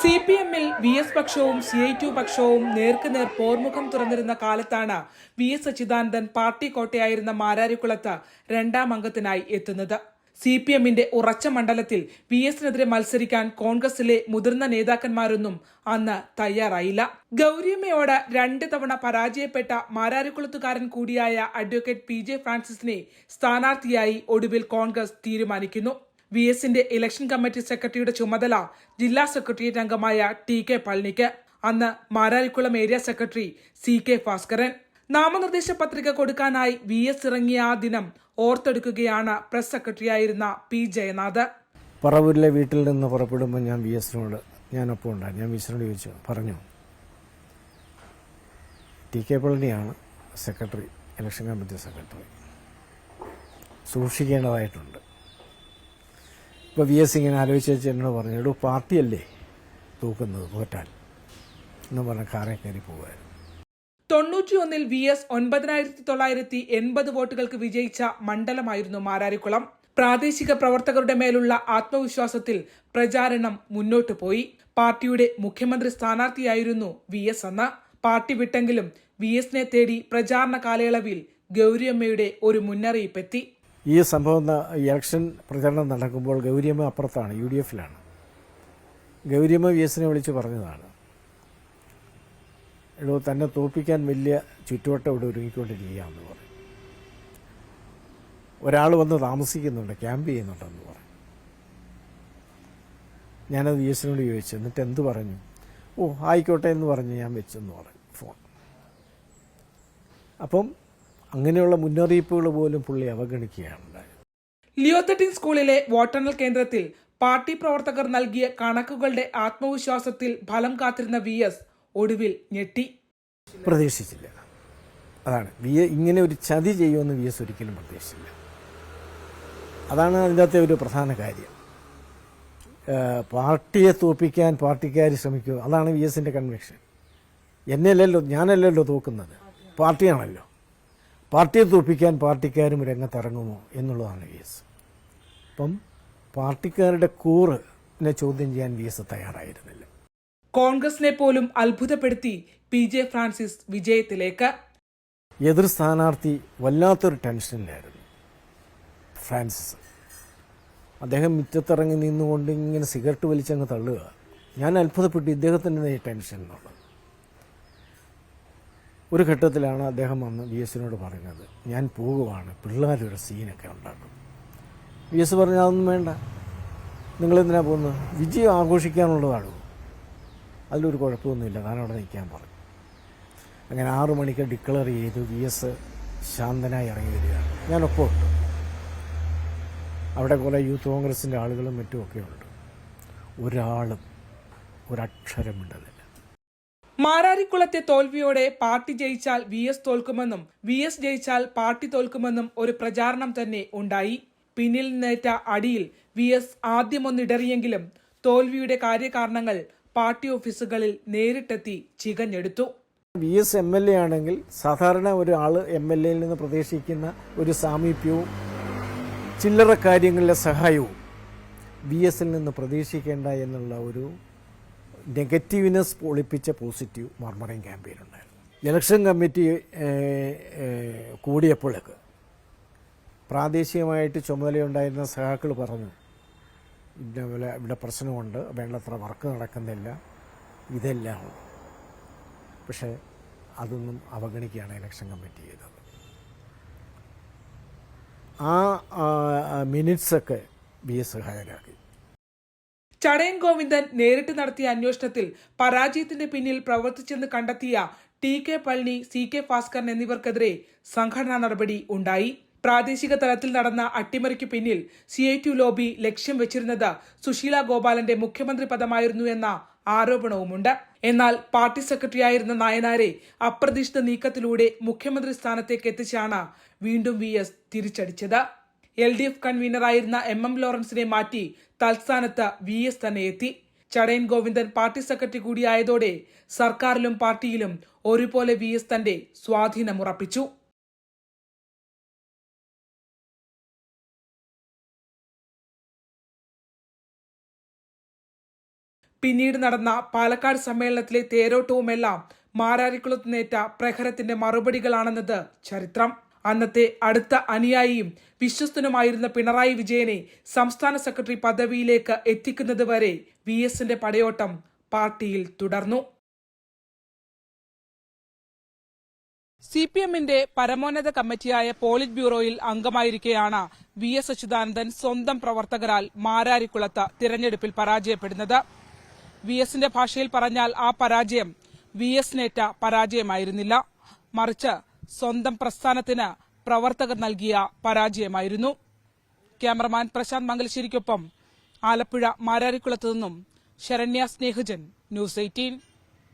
C P എമ്മിൽ V S പക്ഷവും C I to പക്ഷവും നേർക്കുനേർ പോർമുഖം തുറന്നിരുന്ന കാലത്താണ് വി എസ് അച്യുതാനന്ദൻ പാർട്ടി കോട്ടയായിരുന്ന മാരാരിക്കുളത്ത് രണ്ടാം അംഗത്തിനായി എത്തുന്നത്. സി പി എമ്മിന്റെ ഉറച്ച മണ്ഡലത്തിൽ വി എസിനെതിരെ മത്സരിക്കാൻ കോൺഗ്രസിലെ മുതിർന്ന നേതാക്കന്മാരൊന്നും അന്ന് തയ്യാറായില്ല. ഗൗരിയമ്മയോട് രണ്ട് തവണ പരാജയപ്പെട്ട മാരാരിക്കുളത്തുകാരൻ കൂടിയായ അഡ്വക്കേറ്റ് പി ജെ ഫ്രാൻസിസിനെ സ്ഥാനാർത്ഥിയായി ഒടുവിൽ കോൺഗ്രസ് തീരുമാനിക്കുന്നു. വി എസിന്റെ ഇലക്ഷൻ കമ്മിറ്റി സെക്രട്ടറിയുടെ ചുമതല ജില്ലാ സെക്രട്ടേറിയറ്റ് അംഗമായ ടി കെ പളനിക്ക്. അന്ന് Mararikulam area secretary C K Bhaskaran. നാമനിർദ്ദേശ പത്രിക കൊടുക്കാനായി വി എസ് ഇറങ്ങിയ ആ ദിനം ഓർത്തെടുക്കുകയാണ് പ്രസ് സെക്രട്ടറിയായിരുന്ന പി ജയനാഥ്. പറവൂരിലെ വീട്ടിൽ നിന്ന് പുറപ്പെടുമ്പോൾ ഞാൻ വി എസിനോട് ഞാനൊപ്പം ഉണ്ടായിരുന്നു ഞാൻ വി ചോദിച്ചു പറഞ്ഞു ടി കെ പളനിയാണ് സെക്രട്ടറി ഇലക്ഷൻ കമ്മിറ്റി സെക്രട്ടറി. സൂക്ഷിക്കേണ്ടതായിട്ടുണ്ട്. ഇപ്പോൾ വി എസ് ഇങ്ങനെ ആലോചിച്ച് എന്നോട് പറഞ്ഞു എടോ പാർട്ടിയല്ലേ തൂക്കുന്നത് തോറ്റാൽ എന്ന് പറഞ്ഞ കാറേ കയറി പോകുമായിരുന്നു തൊണ്ണൂറ്റിയൊന്നിൽ വി എസ് ഒൻപതിനായിരത്തി തൊള്ളായിരത്തി എൺപത് വോട്ടുകൾക്ക് വിജയിച്ച മണ്ഡലമായിരുന്നു മാരാരിക്കുളം. പ്രാദേശിക പ്രവർത്തകരുടെ മേലുള്ള ആത്മവിശ്വാസത്തിൽ പ്രചാരണം മുന്നോട്ടു പോയി. പാർട്ടിയുടെ മുഖ്യമന്ത്രി സ്ഥാനാർത്ഥിയായിരുന്നു വി എസ് അന്ന്. പാർട്ടി വിട്ടെങ്കിലും വി എസിനെ തേടി പ്രചാരണ കാലയളവിൽ ഗൗരിയമ്മയുടെ ഒരു മുന്നറിയിപ്പ് എത്തി ഈ സംഭവം ഇലക്ഷൻ പ്രചരണം നടക്കുമ്പോൾ ഗൗരിയമ്മ അപ്പുറത്താണ് യു ഡി എഫിലാണ്. ഗൗരിയമ്മ വി എസിനെ വിളിച്ച് പറഞ്ഞതാണ്. എടോ തന്നെ തോൽപ്പിക്കാൻ വലിയ ചുറ്റുവട്ടം ഇവിടെ ഒരുങ്ങിക്കൊണ്ടിരിക്കുകയാണെന്ന് പറയും ഒരാൾ വന്ന് താമസിക്കുന്നുണ്ട് ക്യാമ്പ് ചെയ്യുന്നുണ്ടെന്ന് പറയും ഞാനത് എസിനോട് ചോദിച്ചു എന്നിട്ട് എന്ത് പറഞ്ഞു? ഓ ആയിക്കോട്ടെ എന്ന് പറഞ്ഞ് ഞാൻ വെച്ചെന്ന് പറഞ്ഞു ഫോൺ. അപ്പം അങ്ങനെയുള്ള മുന്നറിയിപ്പുകൾ പോലും പുള്ളി അവഗണിക്കുകയാണ് ലിയോ ലിയോത്തട്ടിൻ സ്കൂളിലെ വോട്ടെണ്ണൽ കേന്ദ്രത്തിൽ പാർട്ടി പ്രവർത്തകർ നൽകിയ കണക്കുകളുടെ ആത്മവിശ്വാസത്തിൽ ഫലം കാത്തിരുന്ന വി എസ് ഒടുവിൽ ഞെട്ടി. പ്രതീക്ഷിച്ചില്ല. അതാണ്. വി എ ഇങ്ങനെ ഒരു ചതി ചെയ്യുമെന്ന് വി എസ് ഒരിക്കലും പ്രതീക്ഷിച്ചില്ല. അതാണ് അതിന്റെ ഒരു പ്രധാന കാര്യം. പാർട്ടിയെ തോൽപ്പിക്കാൻ പാർട്ടിക്കാർ ശ്രമിക്കുക അതാണ് വി എസിന്റെ കൺവെൻഷൻ എന്നെയല്ലല്ലോ ഞാനല്ലല്ലോ തോക്കുന്നത്. പാർട്ടിയാണല്ലോ. പാർട്ടിയെ തോൽപ്പിക്കാൻ പാർട്ടിക്കാരും രംഗത്തിറങ്ങുമോ എന്നുള്ളതാണ് വി എസ്. അപ്പം പാർട്ടിക്കാരുടെ കൂറിനെ ചോദ്യം ചെയ്യാൻ വി എസ് തയ്യാറായിരുന്നില്ല. കോൺഗ്രസിനെ പോലും അത്ഭുതപ്പെടുത്തി പി ജെ ഫ്രാൻസിസ് വിജയത്തിലേക്ക്. എതിർ സ്ഥാനാർത്ഥി വല്ലാത്തൊരു ടെൻഷനിലായിരുന്നു. ഫ്രാൻസിസ്. അദ്ദേഹം മുറ്റത്തിറങ്ങി നിന്നുകൊണ്ട് ഇങ്ങനെ സിഗരറ്റ് വലിച്ചങ്ങ് തള്ളുക. ഞാൻ അത്ഭുതപ്പെട്ടു. ഇദ്ദേഹത്തിന്റെ ടെൻഷൻ എന്നുള്ളത് ഒരു ഘട്ടത്തിലാണ് അദ്ദേഹം വന്ന് വി എസിനോട് പറഞ്ഞത് ഞാൻ പോകുവാണ്. പിള്ളേരൊരു സീനൊക്കെ ഉണ്ടാക്കും. വി എസ് പറഞ്ഞു അതൊന്നും വേണ്ട. നിങ്ങളെന്തിനാണ് പോകുന്നത്? വിജയം ആഘോഷിക്കാനുള്ളതാണ്? അതിലൊരു കുഴപ്പമൊന്നുമില്ല. ഞാൻ അവിടെ നിൽക്കാൻ പറഞ്ഞു. അങ്ങനെ ആറു മണിക്ക് ഡിക്ലെയർ ചെയ്തു. വി എസ് ശാന്തനായി ഇറങ്ങി വരികയാണ്. ഞാനൊപ്പം ഉണ്ട്. അവിടെ കുറേ യൂത്ത് കോൺഗ്രസിന്റെ ആളുകളും മറ്റുമൊക്കെ ഉണ്ട്. ഒരാളും ഒരക്ഷരം മിണ്ടുന്നില്ല മാരാരിക്കുളത്തെ തോൽവിയോടെ പാർട്ടി ജയിച്ചാൽ വി എസ് തോൽക്കുമെന്നും വി എസ് ജയിച്ചാൽ പാർട്ടി തോൽക്കുമെന്നും ഒരു പ്രചാരണം തന്നെ ഉണ്ടായി. പിന്നിൽ നിന്നേറ്റ അടിയിൽ വി എസ് ആദ്യമൊന്നിടറിയെങ്കിലും തോൽവിയുടെ കാര്യകാരണങ്ങൾ പാർട്ടി ഓഫീസുകളിൽ നേരിട്ടെത്തി ചികഞ്ഞെടുത്തു. V S M L A ആണെങ്കിൽ സാധാരണ ഒരാൾ എം എൽ എയിൽ നിന്ന് പ്രതീക്ഷിക്കുന്ന ഒരു സാമീപ്യവും ചില്ലറ കാര്യങ്ങളിലെ സഹായവും വി എസിൽ നിന്ന് പ്രതീക്ഷിക്കേണ്ട എന്നുള്ള ഒരു നെഗറ്റീവ്നെസ് പൊളിപ്പിച്ച പോസിറ്റീവ് മർമറിങ് ക്യാമ്പയിനുണ്ടായിരുന്നു ഇലക്ഷൻ കമ്മിറ്റി കൂടിയപ്പോഴൊക്കെ പ്രാദേശികമായിട്ട് ചുമതലയുണ്ടായിരുന്ന സഹാക്കൾ പറഞ്ഞു ഇതേപോലെ ഇവിടെ പ്രശ്നമുണ്ട്. വേണ്ടത്ര വർക്ക് നടക്കുന്നില്ല. ഇതെല്ലാം പക്ഷേ അതൊന്നും അവഗണിക്കുകയാണ് ഇലക്ഷൻ കമ്മിറ്റി ചെയ്തത്. ആ മിനിറ്റ്സൊക്കെ ബി എസ് ഹാജരാക്കി. ചടയൻ ഗോവിന്ദൻ നേരിട്ട് നടത്തിയ അന്വേഷണത്തിൽ പരാജയത്തിന്റെ പിന്നിൽ പ്രവർത്തിച്ചെന്ന് കണ്ടെത്തിയ T K Palani C K Bhaskaran എന്നിവർക്കെതിരെ സംഘടനാ നടപടി ഉണ്ടായി. പ്രാദേശിക തലത്തിൽ നടന്ന അട്ടിമറിക്ക് പിന്നിൽ സി ഐ ടി ലോബി ലക്ഷ്യം വെച്ചിരുന്നത് സുശീല ഗോപാലന്റെ മുഖ്യമന്ത്രി പദമായിരുന്നു എന്ന ആരോപണവുമുണ്ട്. എന്നാൽ പാർട്ടി സെക്രട്ടറിയായിരുന്ന നായനാരെ അപ്രതീക്ഷിത നീക്കത്തിലൂടെ മുഖ്യമന്ത്രി സ്ഥാനത്തേക്ക് എത്തിച്ചാണ് വീണ്ടും വി എസ് തിരിച്ചടിച്ചത്. എൽ ഡി എഫ് കൺവീനറായിരുന്ന എം എം ലോറൻസിനെ മാറ്റി തൽസ്ഥാനത്ത് വി എസ് തന്നെ എത്തി. ചടയൻ ഗോവിന്ദൻ പാർട്ടി സെക്രട്ടറി കൂടിയായതോടെ സർക്കാരിലും പാർട്ടിയിലും ഒരുപോലെ വി എസ് തന്റെ സ്വാധീനമുറപ്പിച്ചു. പിന്നീട് നടന്ന പാലക്കാട് സമ്മേളനത്തിലെ തേരോട്ടവുമെല്ലാം മാരാരിക്കുളത്ത് നേറ്റ പ്രഹരത്തിന്റെ മറുപടികളാണെന്നത് ചരിത്രം. അന്നത്തെ അടുത്ത അനുയായിയും വിശ്വസ്തനുമായിരുന്ന പിണറായി വിജയനെ സംസ്ഥാന സെക്രട്ടറി പദവിയിലേക്ക് എത്തിക്കുന്നത് വരെ വി എസിന്റെ പടയോട്ടം പാർട്ടിയിൽ തുടർന്നു. സി പി എമ്മിന്റെ പരമോന്നത കമ്മിറ്റിയായ പോളിറ്റ് ബ്യൂറോയിൽ അംഗമായിരിക്കെയാണ് വി എസ് അച്യുതാനന്ദൻ സ്വന്തം പ്രവർത്തകരാൽ മാരാരിക്കുളത്ത് തിരഞ്ഞെടുപ്പിൽ പരാജയപ്പെടുന്നത്. വി എസിന്റെ ഭാഷയിൽ പറഞ്ഞാൽ ആ പരാജയം വി എസിനേറ്റ പരാജയമായിരുന്നില്ല. മറിച്ച് സ്വന്തം പ്രസ്ഥാനത്തിന് പ്രവർത്തകർ നൽകിയ പരാജയമായിരുന്നു. ക്യാമറമാൻ പ്രശാന്ത് മംഗലശ്ശേരിക്കൊപ്പം ആലപ്പുഴ മാരാരിക്കുളത്ത് നിന്നും ശരണ്യ സ്നേഹജൻ ന്യൂസ് എയ്റ്റീൻ.